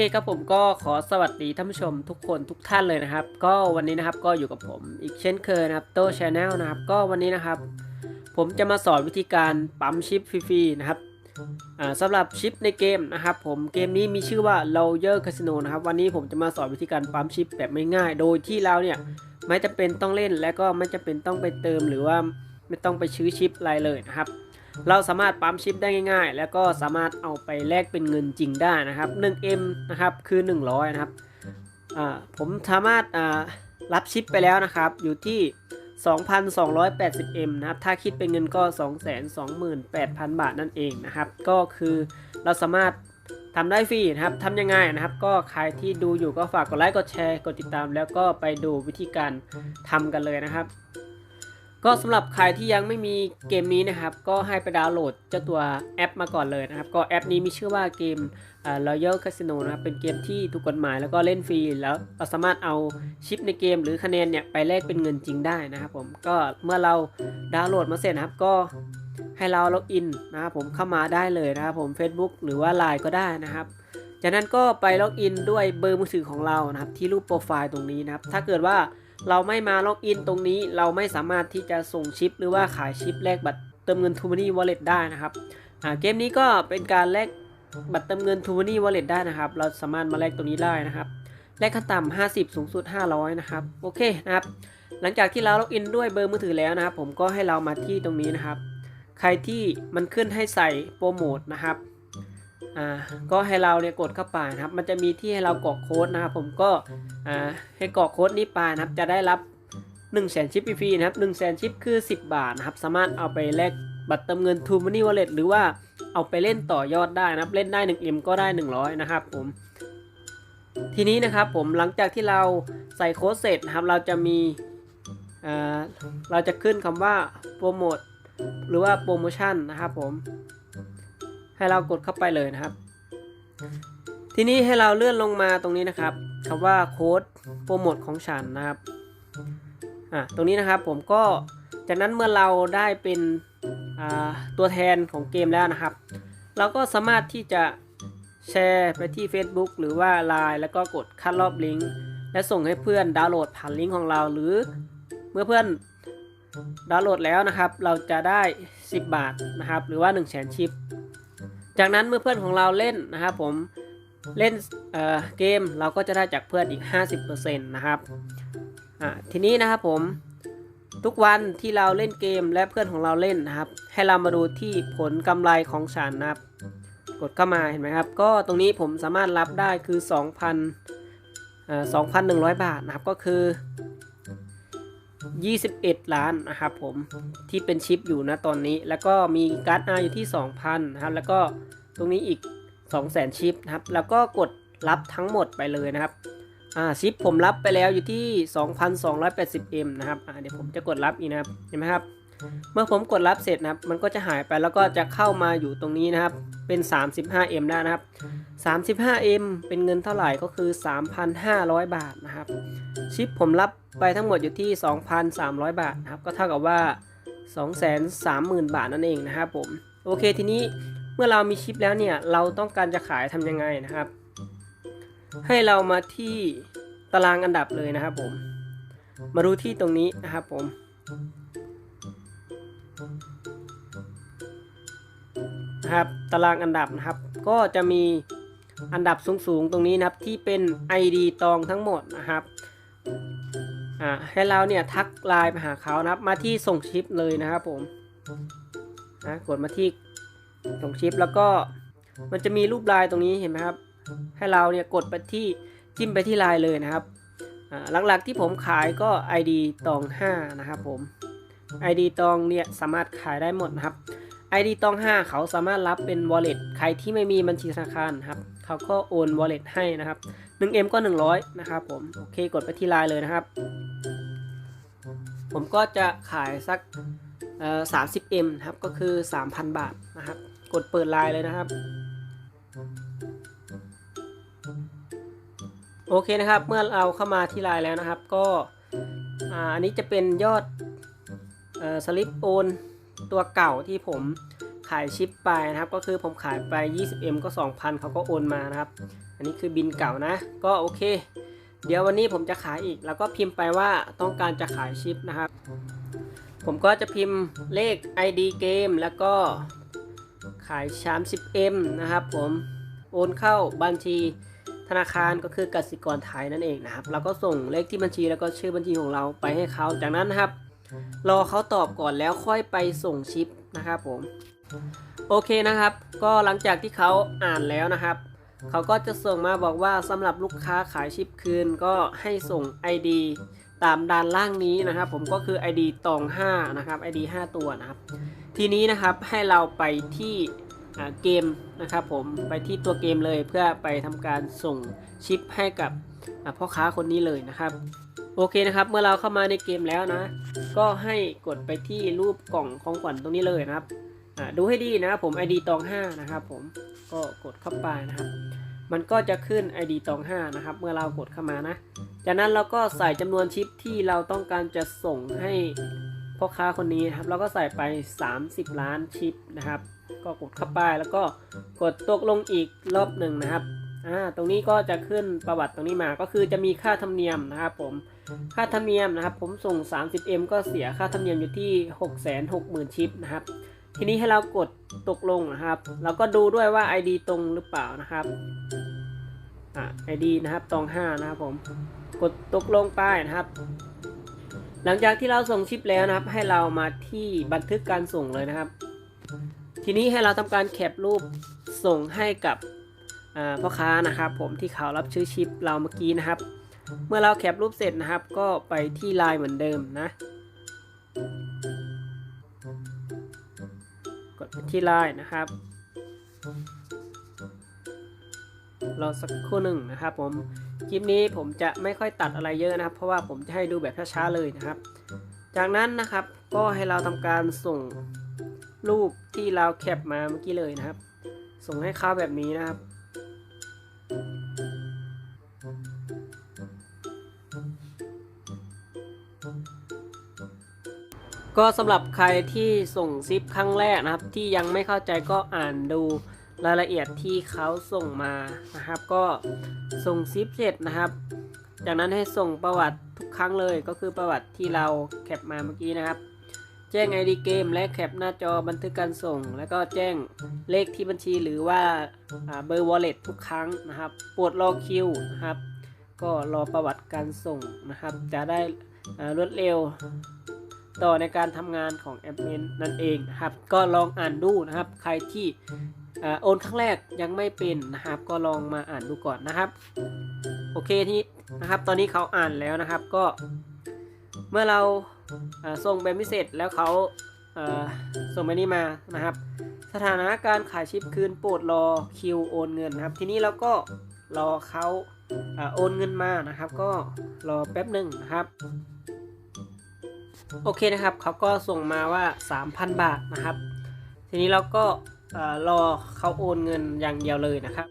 เคครับผมก็ขอสวัสดีท่านผู้ชมทุกคนทุกท่านเลยนะครับ ก็วันนี้นะครับก็อยู่กับผมอีกเช่นเคยนะครับโต้ชาแนลนะครับก็วันนี้นะครับ ผมจะมาสอนวิธีการปั๊มชิปฟรีๆนะครับอ่าสำหรับชิปในเกมนะครับผมเกมนี้มีชื่อว่า Royal Casino นะครับวันนี้ผมจะมาสอนวิธีการปั๊มชิปแบบไม่ง่ายๆโดยที่เราเนี่ยไม่จำเป็นต้องเล่นและก็ไม่จำเป็นต้องไปเติมหรือว่าไม่ต้องไปซื้อชิปอะไรเลยนะครับ เราสามารถปั๊มชิปได้ง่าย ๆ แล้วก็สามารถเอาไปแลกเป็นเงินจริงได้นะครับ 1M นะครับคือ 100 นะครับผมสามารถรับชิปไปแล้วนะครับ อยู่ที่ 2,280M นะครับ ถ้าคิดเป็นเงินก็ 228,000 บาทนั่นเองนะครับ ก็คือเราสามารถทำได้ฟรีนะครับทำยังไงนะครับ ก็ใครที่ดูอยู่ก็ฝากกดไลค์ กดแชร์ กดติดตาม แล้วก็ไปดูวิธีการทำกันเลยนะครับ ก็สำหรับใครที่ยังไม่มีเกมนี้นะครับ ก็ให้ไปดาวน์โหลดเจ้าตัวแอปมาก่อนเลยนะครับ ก็แอปนี้มีชื่อว่าเกมอ่า Royal Casino นะครับ เป็นเกมที่ถูกกฎหมายแล้วก็เล่นฟรี แล้วเราสามารถเอาชิปในเกมหรือคะแนนเนี่ยไปแลกเป็นเงินจริงได้นะครับผม ก็เมื่อเราดาวน์โหลดมาเสร็จนะครับ ก็ให้เราล็อกอินนะครับผมเข้ามาได้เลยนะครับผม Facebook หรือว่า Line ก็ได้นะครับจากนั้นก็ไปล็อกอินด้วยเบอร์มือถือของเรานะครับที่รูปโปรไฟล์ตรงนี้นะครับ ถ้าเกิดว่า เราไม่มาล็อกอินตรงนี้เราไม่สามารถที่จะส่งชิป หรือว่าขายชิปแลกบัตรเติมเงิน t ูมานี่วอลเล็ตได้นะครับเกมนี้ก็เป็นการแลกบัตรเติมเงิน t ูมานี่วอลเล็ตได้นะครับ เราสามารถมาแลกตรงนี้ได้นะครับแลกขั้นต่ำ50 สูงสุด 500 นะครับ โอเคนะครับ หลังจากที่เราล็อกอินด้วยเบอร์มือถือแล้วนะครับ ผมก็ให้เรามาที่ตรงนี้นะครับ ใครที่มันขึ้นให้ใส่โปรโมทนะครับ อ่าก็ให้เราเนี่ยกดเข้าไปนะครับ มันจะมีที่ให้เรากรอกโค้ดนะครับผมก็อ่าให้กรอกโค้ดนี้ไปนะครับ จะได้รับ1 0 0 0 0แสนชิปฟรีนะครับ1 0 0 0 0แสนชิปคือ 10 บาทนะครับ สามารถเอาไปแลกบัตรเติมเงิน t ูมันนี่วอลเล็ตหรือว่าเอาไปเล่นต่อยอดได้นะครับ เล่นได้ 1M ก็ได้ 100 นะครับผม ทีนี้นะครับผมหลังจากที่เราใส่โค้ดเสร็จนะครับ เราจะมีอ่าเราจะขึ้นคำว่าโปรโมทหรือว่าโปรโมชั่นนะครับผม ให้เรากดเข้าไปเลยนะครับ ทีนี้ให้เราเลื่อนลงมาตรงนี้นะครับคำว่าโค้ดโปรโมทของฉันนะครับอะตรงนี้นะครับผมก็จากนั้นเมื่อเราได้เป็นอ่าตัวแทนของเกมแล้วนะครับ เราก็สามารถที่จะแชร์ไปที่ Facebook หรือว่า Line แล้วก็กดคัดรอบลิงก์และส่งให้เพื่อนดาวน์โหลดผ่านลิงก์ของเราหรือเมื่อเพื่อนดาวน์โหลดแล้วนะครับ เราจะได้ 10 บาทนะครับ หรือว่า 1 0 0 0 0แสนชิป จากนั้นเมื่อเพื่อนของเราเล่นนะครับผมเล่นเเกมเราก็จะได้จากเพื่อนอีก 50%นะครับทีนี้นะครับผมทุกวันที่เราเล่นเกมและเพื่อนของเราเล่นนะครับ ให้เรามาดูที่ผลกำไรของฉันนะครับ กดเข้ามาเห็นไหมครับ ก็ตรงนี้ผมสามารถรับได้คือ 2,000 2,100 บาทนะครับก็คือ 21 ล้านนะครับผมที่เป็นชิปอยู่นะตอนนี้ แล้วก็มีการ์ดอาอยู่ที่ 2,000นะครับแล้วก็ตรงนี้อีก 200,000 ชิปนะครับแล้วก็กดรับทั้งหมดไปเลยนะครับอ่าชิปผมรับไปแล้วอยู่ที่ 2,280M นะครับอ่าเดี๋ยวผมจะกดรับอีกนะครับเห็นไหมครับ เมื่อผมกดรับเสร็จนะครับ มันก็จะหายไปแล้วก็จะเข้ามาอยู่ตรงนี้นะครับ เป็น 35M ได้นะครับ 35M เป็นเงินเท่าไหร่ก็คือ 3,500 บาทนะครับ ชิปผมรับไปทั้งหมดอยู่ที่ 2,300 บาทนะครับ ก็เท่ากับว่า 230,000 บาทนั่นเองนะครับผม โอเคทีนี้เมื่อเรามีชิปแล้วเนี่ย เราต้องการจะขายทำยังไงนะครับ ให้เรามาที่ตารางอันดับเลยนะครับผม มาดูที่ตรงนี้นะครับผม นะครับ ตารางอันดับนะครับ ก็จะมีอันดับสูงๆตรงนี้นะครับที่เป็น ID ตองทั้งหมดนะครับอ่าให้เราเนี่ยทักไลน์ไปหาเขานะครับ มาที่ส่งชิปเลยนะครับผมนะกดมาที่ส่งชิปแล้วก็มันจะมีรูปไลน์ตรงนี้เห็นไหมครับ ให้เราเนี่ยกดไปที่จิ้มไปที่ไลน์เลยนะครับหลักๆที่ผมขายก็ ID ตอง 5 นะครับผม ID ตองเนี่ยสามารถขายได้หมดนะครับ ID ต้อง 5 เขาสามารถรับเป็น wallet ใครที่ไม่มีบัญชีธนาคารครับเขาก็โอน wallet ให้นะครับ 1M ก็ 100 นะครับผม โอเคกดไปที่ไลน์เลยนะครับ ผมก็จะขายสักเอ่อ 30M นะครับ ก็คือ 3,000 บาทนะครับ กดเปิดไลน์เลยนะครับ โอเคนะครับ เมื่อเราเข้ามาที่ไลน์แล้วนะครับ ก็อันนี้จะเป็นยอดออสลิปโอน ตัวเก่าที่ผมขายชิปไปนะครับ ก็คือผมขายไป 20M ก็ 2,000เขาก็โอนมานะครับ อันนี้คือบินเก่านะ ก็โอเค เดี๋ยววันนี้ผมจะขายอีก แล้วก็พิมพ์ไปว่าต้องการจะขายชิปนะครับ ผมก็จะพิมพ์เลข ID เกมแล้วก็ขาย 30M นะครับผมโอนเข้าบัญชีธนาคารก็คือกสิกรไทยนั่นเองนะครับเราก็ส่งเลขที่บัญชีแล้วก็ชื่อบัญชีของเราไปให้เขา จากนั้นนะครับ รอเขาตอบก่อนแล้วค่อยไปส่งชิปนะครับผมโอเคนะครับ ก็หลังจากที่เขาอ่านแล้วนะครับ เขาก็จะส่งมาบอกว่าสำหรับลูกค้าขายชิปคืนก็ให้ส่ง ID ตามด้านล่างนี้นะครับ ผมก็คือ ID ตอง5นะครับ ID 5 ตัวนะครับ ทีนี้นะครับให้เราไปที่เกมนะครับ ผมไปที่ตัวเกมเลยเพื่อไปทำการส่งชิปให้กับพ่อค้าคนนี้เลยนะครับ โอเคนะครับ เมื่อเราเข้ามาในเกมแล้วนะ ก็ให้กดไปที่รูปกล่องของขวัญตรงนี้เลยนะครับดูให้ดีนะผม ID ตอง 5 นะครับผมก็กดเข้าไปนะครับ มันก็จะขึ้น ID ตอง 5 นะครับ เมื่อเรากดเข้ามานะ จากนั้นเราก็ใส่จำนวนชิปที่เราต้องการจะส่งให้พ่อค้าคนนี้นะครับ เราก็ใส่ไป 30 ล้านชิปนะครับ ก็กดเข้าไปแล้วก็กดตกลงอีกรอบหนึ่งนะครับ อ่าตรงนี้ก็จะขึ้นประวัติตรงนี้มาก็คือจะมีค่าธรรมเนียมนะครับผมค่าธรรมเนียมนะครับ ผมส่ง 30M ก็เสียค่าธรรมเนียมอยู่ที่ 660,000 ชิปนะครับ ทีนี้ให้เรากดตกลงนะครับเราก็ดูด้วยว่า ID ตรงหรือเปล่านะครับอ่า ID นะครับตรง 5 นะครับผมกดตกลงไปนะครับ หลังจากที่เราส่งชิปแล้วนะครับ ให้เรามาที่บันทึกการส่งเลยนะครับ ทีนี้ให้เราทำการแคปรูปส่งให้กับ พ่อค้านะครับผมที่เขารับชื่อชิปเราเมื่อกี้นะครับ เมื่อเราแคปรูปเสร็จนะครับ ก็ไปที่ไลน์เหมือนเดิมนะ กดไปที่ไลน์นะครับรอสักครู่หนึ่งนะครับผมคลิปนี้ผมจะไม่ค่อยตัดอะไรเยอะนะครับ เพราะว่าผมจะให้ดูแบบช้าๆเลยนะครับ จากนั้นนะครับก็ให้เราทำการส่งรูปที่เราแคปมาเมื่อกี้เลยนะครับ ส่งให้เขาแบบนี้นะครับ ก็สำหรับใครที่ส่งซิปครั้งแรกนะครับ ที่ยังไม่เข้าใจก็อ่านดูรายละเอียดที่เขาส่งมานะครับ ก็ส่งซิปเสร็จนะครับ จากนั้นให้ส่งประวัติทุกครั้งเลยก็คือประวัติที่เราแคปมาเมื่อกี้นะครับ แจ้ง ID เกมและแคปหน้าจอบันทึกการส่ง แล้วก็แจ้งเลขที่บัญชีหรือว่าเบอร์ wallet ทุกครั้งนะครับปรดรอคิวนะครับ ก็รอประวัติการส่งนะครับ จะได้ รวดเร็ว ต่อในการทำงานของแอดมินนั่นเองนะครับ ก็ลองอ่านดูนะครับ ใครที่โอนครั้งแรกยังไม่เป็นนะครับ ก็ลองมาอ่านดูก่อนนะครับ โอเคที่นะครับ ตอนนี้เขาอ่านแล้วนะครับก็ เมื่อเราส่งแบบพิเศษแล้วเขาส่งไปนี้มานะครับ สถานะการขายชิปคืนโปรดรอคิวโอนเงินนะครับ ทีนี้เราก็รอเขา โอนเงินมานะครับก็รอแป๊บหนึ่งนะครับ โอเคนะครับเขาก็ส่งมาว่า 3,000 บาทนะครับ ทีนี้เราก็เอ่อรอเขาโอนเงินอย่างเดียวเลยนะครับ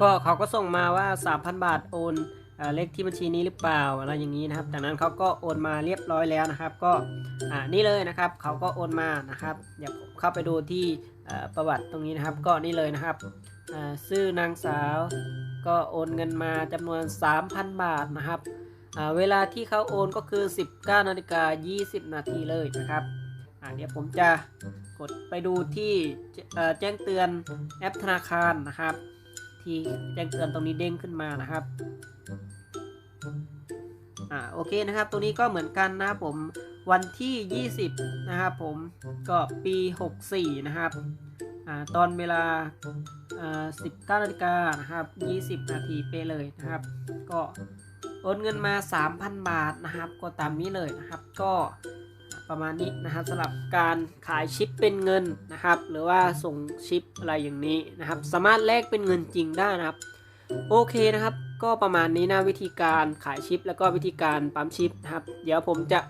ก็เขาก็ส่งมาว่า 3,000 บาทโอน เลขที่บัญชีนี้หรือเปล่าอะไรอย่างนี้นะครับ จากนั้นเขาก็โอนมาเรียบร้อยแล้วนะครับ ก็นี่เลยนะครับเขาก็โอนมานะครับเดี๋ยวผมเข้าไปดูที่ประวัติตรงนี้นะครับ ก็นี่เลยนะครับอ่าชื่อนางสาวก็โอนเงินมาจำนวน 3,000 บาทนะครับเวลาที่เขาโอนก็คือ 19นาฬิกา20 นาทีเลยนะครับเดี๋ยวผมจะกดไปดูที่แจ้งเตือนแอปธนาคารนะครับ ที่แจ้งเตือนตรงนี้เด้งขึ้นมานะครับ อ่าโอเคนะครับ ตัวนี้ก็เหมือนกันนะครับผมวันที่ 20 นะครับผมก็ปี 64 นะครับอ่าตอนเวลาอ่า19นาฬิกานะครับ 20 นาทีเป๊ะเลยนะครับ ก็โอนเงินมา 3,000 บาทนะครับ ก็ตามนี้เลยนะครับ ก็ประมาณนี้นะครับสำหรับการขายชิปเป็นเงินนะครับ หรือว่าส่งชิปอะไรอย่างนี้นะครับ สามารถแลกเป็นเงินจริงได้นะครับ โอเคนะครับ ก็ประมาณนี้นะวิธีการขายชิป แล้วก็วิธีการปั๊มชิปนะครับ เดี๋ยวผมจะ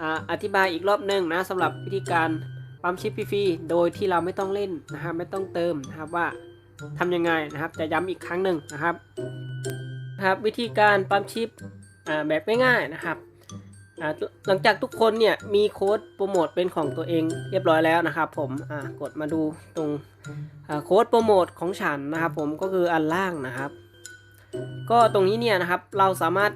ออธิบายอีกรอบหนึ่งนะสำหรับวิธีการปั๊มชิปฟรีๆโดยที่เราไม่ต้องเล่นนะครับ ไม่ต้องเติมนะครับว่าทำยังไงนะครับ จะย้ำอีกครั้งหนึ่งนะครับนะครับวิธีการปั๊มชิปแบบง่ายๆนะครับหลังจากทุกคนเนี่ยมีโค้ดโปรโมทเป็นของตัวเองเรียบร้อยแล้วนะครับ ผมกดมาดูตรงโค้ดโปรโมทของฉันนะครับ ผมก็คืออันล่างนะครับ ก็ตรงนี้เนี่ยนะครับเราสามารถ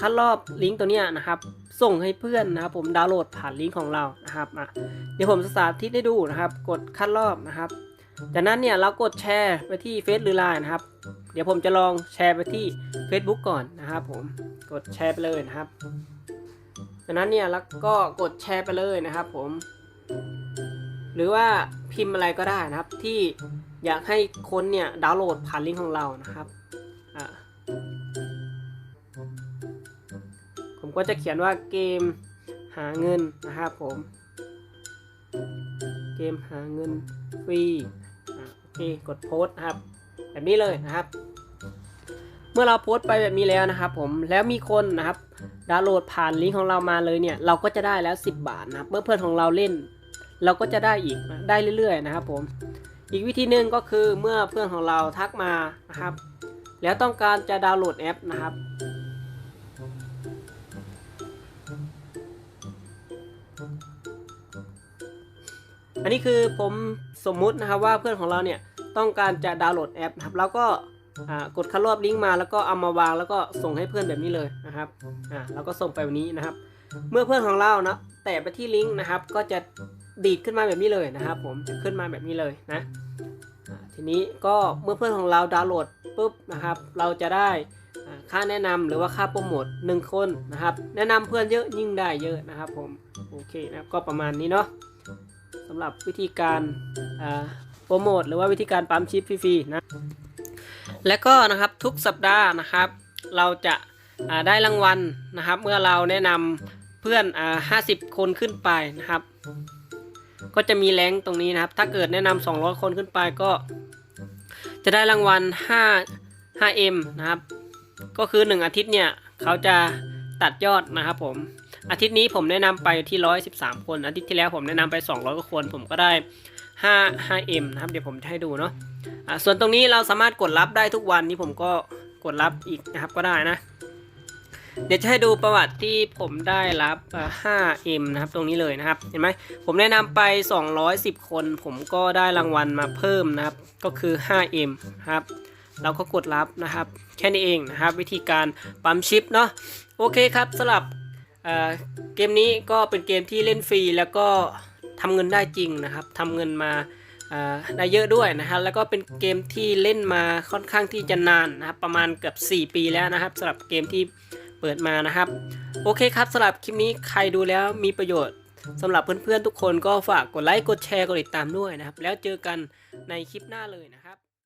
คัดรอบลิงก์ตัวเนี้ยนะครับส่งให้เพื่อนนะครับผมดาวน์โหลดผ่านลิงก์ของเรานะครับเดี๋ยวผมสาธิตให้ดูนะครับ กดคัดรอบนะครับจากนั้นเนี่ยเรากดแชร์ไปที่เฟซหรือไลน์นะครับ เดี๋ยวผมจะลองแชร์ไปที่ Facebook ก่อนนะครับผมกดแชร์ไปเลยนะครับจากนั้นเนี่ยแล้วก็กดแชร์ไปเลยนะครับผมหรือว่าพิมพ์อะไรก็ได้นะครับที่อยากให้คนเนี่ยดาวน์โหลดผ่านลิงก์ของเรานะครับ ก็จะเขียนว่าเกมหาเงินนะครับผม เกมหาเงินฟรีโอเคกดโพสครับ แบบนี้เลยนะครับ เมื่อเราโพสไปแบบนี้แล้วนะครับ ผมแล้วมีคนนะครับดาวน์โหลดผ่านลิงก์ของเรามาเลยเนี่ย เราก็จะได้แล้ว 10 บาทนะครับ เมื่อเพื่อนของเราเล่น เราก็จะได้อีกได้เรื่อย ๆ นะครับผมอีกวิธีหนึ่งก็คือเมื่อเพื่อนของเราทักมานะครับ แล้วต้องการจะดาวน์โหลดแอปนะครับ อันนี้คือผมสมมุตินะครับว่าเพื่อนของเราเนี่ยต้องการจะดาวน์โหลดแอปนะครับเราก็กดคัดรอบลิงก์มาแล้วก็เอามาวางแล้วก็ส่งให้เพื่อนแบบนี้เลยนะครับอ่าเราก็ส่งไปแบบนี้นะครับ เมื่อเพื่อนของเรานะแตะไปที่ลิงก์นะครับ ก็จะดีดขึ้นมาแบบนี้เลยนะครับ ผมจะขึ้นมาแบบนี้เลยนะทีนี้ก็เมื่อเพื่อนของเราดาวน์โหลดปุ๊บนะครับ เราจะได้ค่าแนะนำหรือว่าค่าโปรโมทหนึ่งคนนะครับ แนะนำเพื่อนเยอะยิ่งได้เยอะนะครับ ผมโอเคนะครับก็ประมาณนี้เนาะ สำหรับวิธีการอ่าโปรโมทหรือว่าวิธีการปั๊มชิปฟรีๆนะและก็นะครับทุกสัปดาห์นะครับ เราจะอ่าได้รางวัลนะครับ เมื่อเราแนะนำเพื่อนอ่าห้าสิบคนขึ้นไปนะครับ ก็จะมีแรงค์ตรงนี้นะครับ ถ้าเกิดแนะนำ200คนขึ้นไปก็ จะได้รางวัล5 5M นะครับ ก็คือ 1 อาทิตย์เนี่ย เขาจะตัดยอดนะครับผม อาทิตย์นี้ผมแนะนำไปที่113คน อาทิตย์ที่แล้วผมแนะนำไป200กว่าคน ผมก็ได้5 5M นะครับ เดี๋ยวผมจะให้ดูเนาะอ่าส่วนตรงนี้เราสามารถกดรับได้ทุกวันนี้ผมก็กดรับอีกนะครับก็ได้นะ เดี๋ยวจะให้ดูประวัติที่ผมได้รับอ่า 5M นะครับ ตรงนี้เลยนะครับ เห็นไหม ผมแนะนำไป 210 คน ผมก็ได้รางวัลมาเพิ่มนะครับ ก็คือ 5M ครับ เราก็กดรับนะครับ แค่นี้เองนะครับ วิธีการปั๊มชิปเนาะ โอเคครับสำหรับ เกมนี้ก็เป็นเกมที่เล่นฟรีแล้วก็ทำเงินได้จริงนะครับทำเงินมาได้เยอะด้วยนะครับแล้วก็เป็นเกมที่เล่นมาค่อนข้างที่จะนานนะครับประมาณเกือบ4 ปีแล้วนะครับสำหรับเกมที่เปิดมานะครับ โอเคครับสำหรับคลิปนี้ใครดูแล้วมีประโยชน์สำหรับเพื่อนๆทุกคนก็ฝากกดไลค์กดแชร์กดติดตามด้วยนะครับ แล้วเจอกันในคลิปหน้าเลยนะครับ